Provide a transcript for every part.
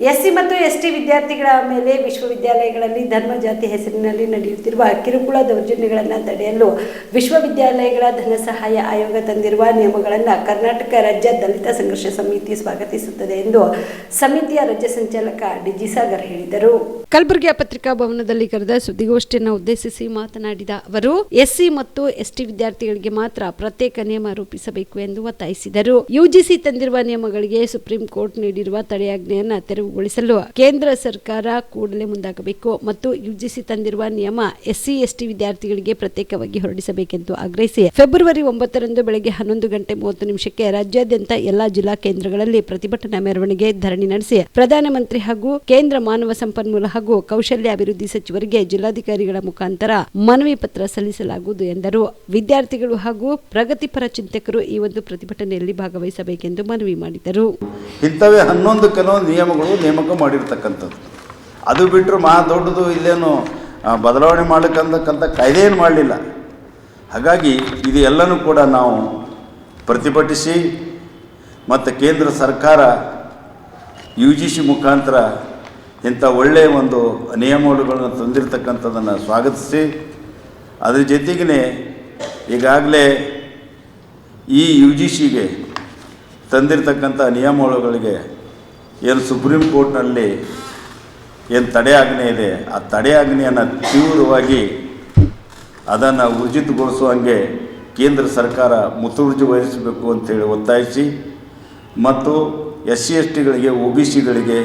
SC ಮತ್ತು S T ವಿದ್ಯಾರ್ಥಿಗಳ ಮೇಲೆ ವಿಶ್ವವಿದ್ಯಾಲಯಗಳಲ್ಲಿ ಧರ್ಮ ಜಾತಿ ಹೆಸರಿನಲ್ಲಿ ನಡೆಯುತ್ತಿರುವ ಕಿರುಕುಳ ದೌರ್ಜನ್ಯಗಳನ್ನು ತಡೆಯಲು ವಿಶ್ವವಿದ್ಯಾಲಯಗಳ ಧನ ಸಹಾಯ ಆಯೋಗ ತಂದಿರುವ ನಿಯಮಗಳನ್ನು ಕರ್ನಾಟಕ ರಾಜ್ಯ ದಲಿತ ಸಂಘರ್ಷ ಸಮಿತಿ ಸ್ವಾಗತಿಸುತ್ತದೆ ಎಂದು ಸಮಿತಿಯ ರಾಜ್ಯ ಸಂಚಾಲಕ ಡಿಜಿ ಸಾಗರ್ ಹೇಳಿದರು. ಕಲಬುರಗಿಯ ಪತ್ರಿಕಾ ಭವನದಲ್ಲಿ ಕರೆದ ಸುದ್ದಿಗೋಷ್ಠಿಯನ್ನು ಉದ್ದೇಶಿಸಿ ಮಾತನಾಡಿದ ಅವರು, ಎಸ್ಸಿ ಮತ್ತು ಎಸ್ಟಿ ವಿದ್ಯಾರ್ಥಿಗಳಿಗೆ ಮಾತ್ರ ಪ್ರತ್ಯೇಕ ನಿಯಮ ರೂಪಿಸಬೇಕು ಎಂದು ಒತ್ತಾಯಿಸಿದರು. ಯುಜಿಸಿ ತಂದಿರುವ ನಿಯಮಗಳಿಗೆ ಸುಪ್ರೀಂ ಕೋರ್ಟ್ ನೀಡಿರುವ ತಡೆಯಾಜ್ಞೆಯನ್ನು ತೆರವುಗೊಳಿಸಲು ಕೇಂದ್ರ ಸರ್ಕಾರ ಕೂಡಲೇ ಮುಂದಾಗಬೇಕು ಮತ್ತು ಯುಜಿಸಿ ತಂದಿರುವ ನಿಯಮ ಎಸ್ಸಿ, ಎಸ್ಟಿ ವಿದ್ಯಾರ್ಥಿಗಳಿಗೆ ಪ್ರತ್ಯೇಕವಾಗಿ ಹೊರಡಿಸಬೇಕೆಂದು ಆಗ್ರಹಿಸಿ ಫೆಬ್ರವರಿ ಒಂಬತ್ತರಂದು ಬೆಳಗ್ಗೆ ಹನ್ನೊಂದು ಗಂಟೆ ಮೂವತ್ತು ನಿಮಿಷಕ್ಕೆ ರಾಜ್ಯಾದ್ಯಂತ ಎಲ್ಲಾ ಜಿಲ್ಲಾ ಕೇಂದ್ರಗಳಲ್ಲಿ ಪ್ರತಿಭಟನಾ ಮೆರವಣಿಗೆ ಧರಣಿ ನಡೆಸಿ ಪ್ರಧಾನಮಂತ್ರಿ ಹಾಗೂ ಕೇಂದ್ರ ಮಾನವ ಸಂಪನ್ಮೂಲ ಹಾಗೂ ಕೌಶಲ್ಯ ಅಭಿವೃದ್ಧಿ ಸಚಿವರಿಗೆ ಜಿಲ್ಲಾಧಿಕಾರಿಗಳ ಮುಖಾಂತರ ಮನವಿ ಪತ್ರ ಸಲ್ಲಿಸಲಾಗುವುದು ಎಂದರು. ವಿದ್ಯಾರ್ಥಿಗಳು ಹಾಗೂ ಪ್ರಗತಿಪರ ಚಿಂತಕರು ಈ ಒಂದು ಪ್ರತಿಭಟನೆಯಲ್ಲಿ ಭಾಗವಹಿಸಬೇಕೆಂದು ಮನವಿ ಮಾಡಿದರು. ಇಂಥವೇ ಹನ್ನೊಂದು ಕೆಲವು ನಿಯಮಗಳು ನೇಮಕ ಮಾಡಿರ್ತಕ್ಕಂಥದ್ದು. ಅದು ಬಿಟ್ಟರು ಮಹಾ ದೊಡ್ಡದು ಇಲ್ಲೇನು ಬದಲಾವಣೆ ಮಾಡಕ್ಕಂತಕ್ಕಂಥ ಕಾಯ್ದೆ ಏನು ಮಾಡಲಿಲ್ಲ. ಹಾಗಾಗಿ ಇದು ಎಲ್ಲನೂ ಕೂಡ ನಾವು ಪ್ರತಿಭಟಿಸಿ ಮತ್ತು ಕೇಂದ್ರ ಸರ್ಕಾರ ಯು ಜಿ ಸಿ ಮುಖಾಂತರ ಇಂಥ ಒಳ್ಳೆಯ ಒಂದು ನಿಯಮಗಳನ್ನು ತಂದಿರತಕ್ಕಂಥದ್ದನ್ನು ಸ್ವಾಗತಿಸಿ, ಅದ್ರ ಜೊತೆಗೇ ಈಗಾಗಲೇ ಈ ಯು ಜಿ ಸಿಗೆ ತಂದಿರತಕ್ಕಂಥ ನಿಯಮಗಳಿಗೆ ಏನು ಸುಪ್ರೀಂ ಕೋರ್ಟ್ನಲ್ಲಿ ಏನು ತಡೆಯಾಜ್ಞೆ ಇದೆ, ಆ ತಡೆಯಾಜ್ಞೆಯನ್ನು ತೀವ್ರವಾಗಿ ಅದನ್ನು ಊರ್ಜಿತಗೊಳಿಸುವಂಗೆ ಕೇಂದ್ರ ಸರ್ಕಾರ ಮುತುವರ್ಜಿ ವಹಿಸಬೇಕು ಅಂತೇಳಿ ಒತ್ತಾಯಿಸಿ, ಮತ್ತು ಎಸ್ ಸಿ ಎಸ್ ಟಿಗಳಿಗೆ ಒ ಬಿ ಸಿಗಳಿಗೆ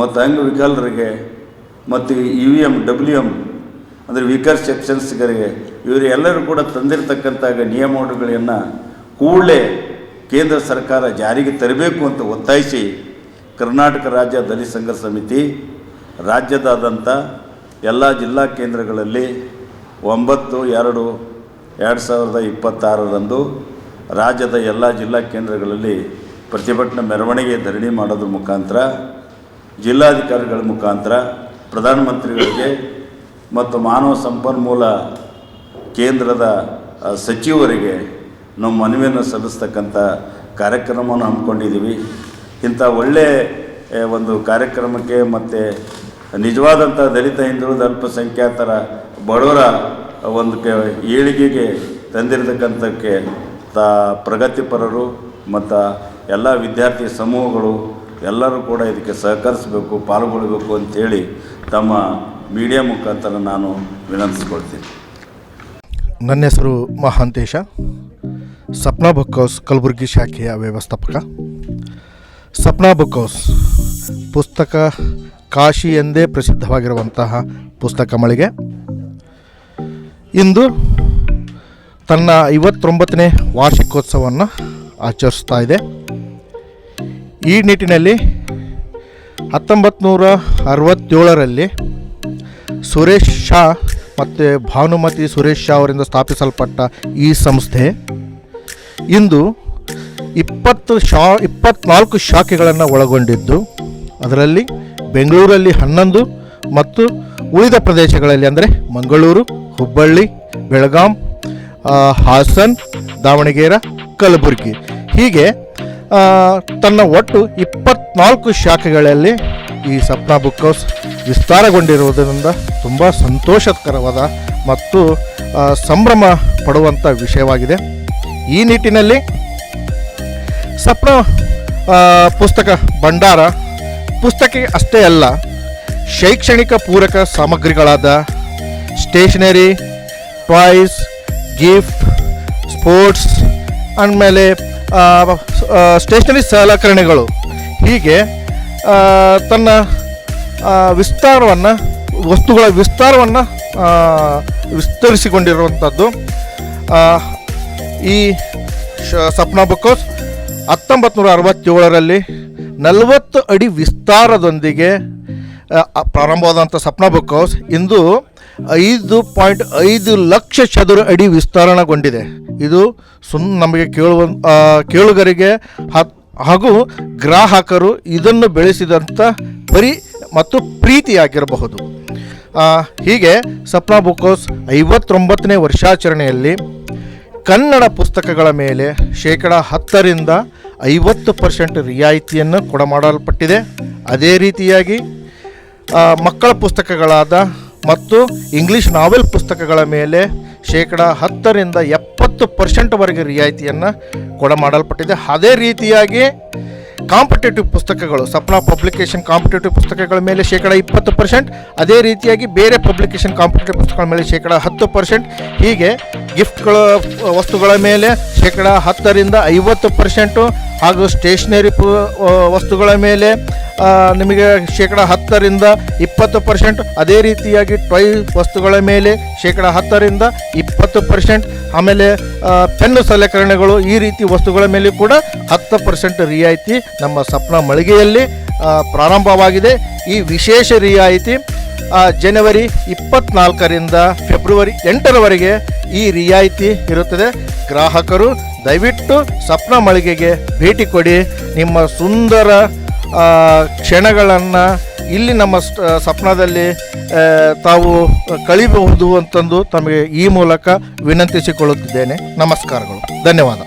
ಮತ್ತು ಅಂಗವಿಕಲರಿಗೆ, ಮತ್ತು ಯು ಎಂ ಡಬ್ಲ್ಯೂ ಎಂ ಅಂದರೆ ವೀಕರ್ ಸೆಕ್ಷನ್ಸ್ಗಳಿಗೆ, ಇವರು ಎಲ್ಲರೂ ಕೂಡ ತಂದಿರತಕ್ಕಂಥ ನಿಯಮಗಳನ್ನು ಕೂಡಲೇ ಕೇಂದ್ರ ಸರ್ಕಾರ ಜಾರಿಗೆ ತರಬೇಕು ಅಂತ ಒತ್ತಾಯಿಸಿ ಕರ್ನಾಟಕ ರಾಜ್ಯ ದಲಿತ ಸಂಘ ಸಮಿತಿ ರಾಜ್ಯದಾದಂಥ ಎಲ್ಲ ಜಿಲ್ಲಾ ಕೇಂದ್ರಗಳಲ್ಲಿ ಒಂಬತ್ತು, ಎರಡು ಎರಡು ಸಾವಿರದ ಇಪ್ಪತ್ತಾರರಂದು ರಾಜ್ಯದ ಎಲ್ಲ ಜಿಲ್ಲಾ ಕೇಂದ್ರಗಳಲ್ಲಿ ಪ್ರತಿಭಟನಾ ಮೆರವಣಿಗೆ ಧರಣಿ ಮಾಡೋದ್ರ ಮುಖಾಂತರ, ಜಿಲ್ಲಾಧಿಕಾರಿಗಳ ಮುಖಾಂತರ, ಪ್ರಧಾನಮಂತ್ರಿಗಳಿಗೆ ಮತ್ತು ಮಾನವ ಸಂಪನ್ಮೂಲ ಕೇಂದ್ರದ ಸಚಿವರಿಗೆ ನಾವು ಮನವಿಯನ್ನು ಸಲ್ಲಿಸ್ತಕ್ಕಂಥ ಕಾರ್ಯಕ್ರಮವನ್ನು ಹಮ್ಮಿಕೊಂಡಿದ್ದೀವಿ. ಇಂಥ ಒಳ್ಳೆಯ ಒಂದು ಕಾರ್ಯಕ್ರಮಕ್ಕೆ ಮತ್ತು ನಿಜವಾದಂಥ ದಲಿತ ಹಿಂದುಳಿದ ಅಲ್ಪಸಂಖ್ಯಾತರ ಬಡವರ ಒಂದು ಕೆ, ಏಳಿಗೆಗೆ ತಂದಿರತಕ್ಕಂಥಕ್ಕೆ ತಾ, ಪ್ರಗತಿಪರರು ಮತ್ತು ಎಲ್ಲ ವಿದ್ಯಾರ್ಥಿ ಸಮೂಹಗಳು ಎಲ್ಲರೂ ಕೂಡ ಇದಕ್ಕೆ ಸಹಕರಿಸಬೇಕು ಪಾಲ್ಗೊಳ್ಳಬೇಕು ಅಂಥೇಳಿ ತಮ್ಮ ಮೀಡಿಯಾ ಮುಖಾಂತರ ನಾನು ವಿನಂತಿಸ್ಕೊಳ್ತೀನಿ. ನನ್ನ ಹೆಸರು ಮಹಾಂತೇಶ. ಸಪ್ನಾ ಬುಕ್ ಹೌಸ್ ಕಲಬುರಗಿ ಶಾಖೆಯ ವ್ಯವಸ್ಥಾಪಕ ಸಪ್ನಾ ಬುಕ್ ಹೌಸ್ ಪುಸ್ತಕ ಕಾಶಿ ಎಂದೇ ಪ್ರಸಿದ್ಧವಾಗಿರುವಂತಹ ಪುಸ್ತಕ ಮಳಿಗೆ ಇಂದು ತನ್ನ ಐವತ್ತೊಂಬತ್ತನೇ ವಾರ್ಷಿಕೋತ್ಸವವನ್ನು ಆಚರಿಸ್ತಾ ಇದೆ ಈ ನಿಟ್ಟಿನಲ್ಲಿ ಹತ್ತೊಂಬತ್ತು ನೂರ ಅರವತ್ತೇಳರಲ್ಲಿ ಸುರೇಶ್ ಶಾ ಮತ್ತು ಭಾನುಮತಿ ಸುರೇಶ್ ಶಾ ಅವರಿಂದ ಸ್ಥಾಪಿಸಲ್ಪಟ್ಟ ಈ ಸಂಸ್ಥೆ. ಇಂದು ಇಪ್ಪತ್ತು ಶಾ, ಇಪ್ಪತ್ನಾಲ್ಕು ಶಾಖೆಗಳನ್ನು ಒಳಗೊಂಡಿದ್ದು, ಅದರಲ್ಲಿ ಬೆಂಗಳೂರಲ್ಲಿ ಹನ್ನೊಂದು ಮತ್ತು ಉಳಿದ ಪ್ರದೇಶಗಳಲ್ಲಿ ಅಂದರೆ ಮಂಗಳೂರು, ಹುಬ್ಬಳ್ಳಿ, ಬೆಳಗಾಂ ಹಾಸನ್, ದಾವಣಗೆರೆ, ಕಲಬುರಗಿ. ಹೀಗೆ ತನ್ನ ಒಟ್ಟು ಇಪ್ಪತ್ನಾಲ್ಕು ಶಾಖೆಗಳಲ್ಲಿ ಈ ಸಪ್ನಾ ಬುಕ್ ಹೌಸ್ ವಿಸ್ತಾರಗೊಂಡಿರುವುದರಿಂದ ತುಂಬ ಸಂತೋಷಕರವಾದ ಮತ್ತು ಸಂಭ್ರಮ ಪಡುವಂಥ ವಿಷಯವಾಗಿದೆ. ಈ ನಿಟ್ಟಿನಲ್ಲಿ ಸಪ್ನ ಪುಸ್ತಕ ಭಂಡಾರ, ಪುಸ್ತಕ ಅಷ್ಟೇ ಅಲ್ಲ, ಶೈಕ್ಷಣಿಕ ಪೂರಕ ಸಾಮಗ್ರಿಗಳಾದ ಸ್ಟೇಷನರಿ, ಟಾಯ್ಸ್, ಗಿಫ್ಟ್, ಸ್ಪೋರ್ಟ್ಸ್ ಆಮೇಲೆ ಸ್ಟೇಷನರಿ ಸಲಕರಣೆಗಳು. ಹೀಗೆ ತನ್ನ ವಿಸ್ತಾರವನ್ನು, ವಸ್ತುಗಳ ವಿಸ್ತಾರವನ್ನು ವಿಸ್ತರಿಸಿಕೊಂಡಿರುವಂಥದ್ದು ಈ ಸಪ್ನಾ ಬುಕ್ ಹೌಸ್ ಹತ್ತೊಂಬತ್ತು ನೂರ ಅರವತ್ತೇಳರಲ್ಲಿ ನಲವತ್ತು ಅಡಿ ವಿಸ್ತಾರದೊಂದಿಗೆ ಪ್ರಾರಂಭವಾದಂಥ ಸಪ್ನಾ ಬುಕ್ ಹೌಸ್ ಇಂದು ಐದು ಪಾಯಿಂಟ್ ಐದು ಲಕ್ಷ ಚದುರ ಅಡಿ ವಿಸ್ತರಣಗೊಂಡಿದೆ. ಇದು ಸುಮ್ ನಮಗೆ ಕೇಳುವ ಕೇಳುಗರಿಗೆ ಹಾಗೂ ಗ್ರಾಹಕರು ಇದನ್ನು ಬೆಳೆಸಿದಂಥ ಪರಿ ಮತ್ತು ಪ್ರೀತಿಯಾಗಿರಬಹುದು. ಹೀಗೆ ಸಪ್ನಾ ಬುಕ್ ಹೌಸ್ ಐವತ್ತೊಂಬತ್ತನೇ ವರ್ಷಾಚರಣೆಯಲ್ಲಿ ಕನ್ನಡ ಪುಸ್ತಕಗಳ ಮೇಲೆ ಶೇಕಡ ಹತ್ತರಿಂದ ಐವತ್ತು ಪರ್ಸೆಂಟ್ ರಿಯಾಯಿತಿಯನ್ನು ಕೊಡಮಾಡಲ್ಪಟ್ಟಿದೆ. ಅದೇ ರೀತಿಯಾಗಿ ಮಕ್ಕಳ ಪುಸ್ತಕಗಳಾದ ಮತ್ತು ಇಂಗ್ಲೀಷ್ ನಾವೆಲ್ ಪುಸ್ತಕಗಳ ಮೇಲೆ ಶೇಕಡ ಹತ್ತರಿಂದ ಎಪ್ಪತ್ತು ಪರ್ಸೆಂಟ್ವರೆಗೆ ರಿಯಾಯಿತಿಯನ್ನು ಕೊಡಮಾಡಲ್ಪಟ್ಟಿದೆ. ಅದೇ ರೀತಿಯಾಗಿ ಕಾಂಪಿಟೇಟಿವ್ ಪುಸ್ತಕಗಳು, ಸಪ್ನಾ ಪಬ್ಲಿಕೇಶನ್ ಕಾಂಪಿಟೇಟಿವ್ ಪುಸ್ತಕಗಳ ಮೇಲೆ ಶೇಕಡ ಇಪ್ಪತ್ತು ಪರ್ಸೆಂಟ್, ಅದೇ ರೀತಿಯಾಗಿ ಬೇರೆ ಪಬ್ಲಿಕೇಶನ್ ಕಾಂಪಿಟೇಟಿವ್ ಪುಸ್ತಕಗಳ ಮೇಲೆ ಶೇಕಡ ಹತ್ತು ಪರ್ಸೆಂಟ್, ಹೀಗೆ ಗಿಫ್ಟ್ಗಳ ವಸ್ತುಗಳ ಮೇಲೆ ಶೇಕಡ ಹತ್ತರಿಂದ ಐವತ್ತು ಪರ್ಸೆಂಟು, ಹಾಗೂ ಸ್ಟೇಷ್ನರಿ ವಸ್ತುಗಳ ಮೇಲೆ ನಿಮಗೆ ಶೇಕಡ ಹತ್ತರಿಂದ ಇಪ್ಪತ್ತು ಪರ್ಸೆಂಟ್ ಅದೇ ರೀತಿಯಾಗಿ ಟೊಯ್ ವಸ್ತುಗಳ ಮೇಲೆ ಶೇಕಡ ಹತ್ತರಿಂದ ಇಪ್ಪತ್ತು ಪರ್ಸೆಂಟ್ ಆಮೇಲೆ ಪೆನ್ ಸಲಕರಣೆಗಳು ಈ ರೀತಿ ವಸ್ತುಗಳ ಮೇಲೆ ಕೂಡ ಹತ್ತು ಪರ್ಸೆಂಟ್ ರಿಯಾಯಿತಿ ನಮ್ಮ ಸಪ್ನ ಮಳಿಗೆಯಲ್ಲಿ ಪ್ರಾರಂಭವಾಗಿದೆ. ಈ ವಿಶೇಷ ರಿಯಾಯಿತಿ ಜನವರಿ ಇಪ್ಪತ್ನಾಲ್ಕರಿಂದ ಫೆಬ್ರವರಿ ಎಂಟರವರೆಗೆ ಈ ರಿಯಾಯಿತಿ ಇರುತ್ತದೆ. ಗ್ರಾಹಕರು ದಯವಿಟ್ಟು ಸಪ್ನ ಮಳಿಗೆಗೆ ಭೇಟಿ ಕೊಡಿ. ನಿಮ್ಮ ಸುಂದರ ಕ್ಷಣಗಳನ್ನು ಇಲ್ಲಿ ನಮ್ಮ ಸ್ವಪ್ನದಲ್ಲಿ ತಾವು ಕಳಿಬಹುದು ಅಂತಂದು ತಮಗೆ ಈ ಮೂಲಕ ವಿನಂತಿಸಿಕೊಳ್ಳುತ್ತಿದ್ದೇನೆ. ನಮಸ್ಕಾರಗಳು. ಧನ್ಯವಾದ.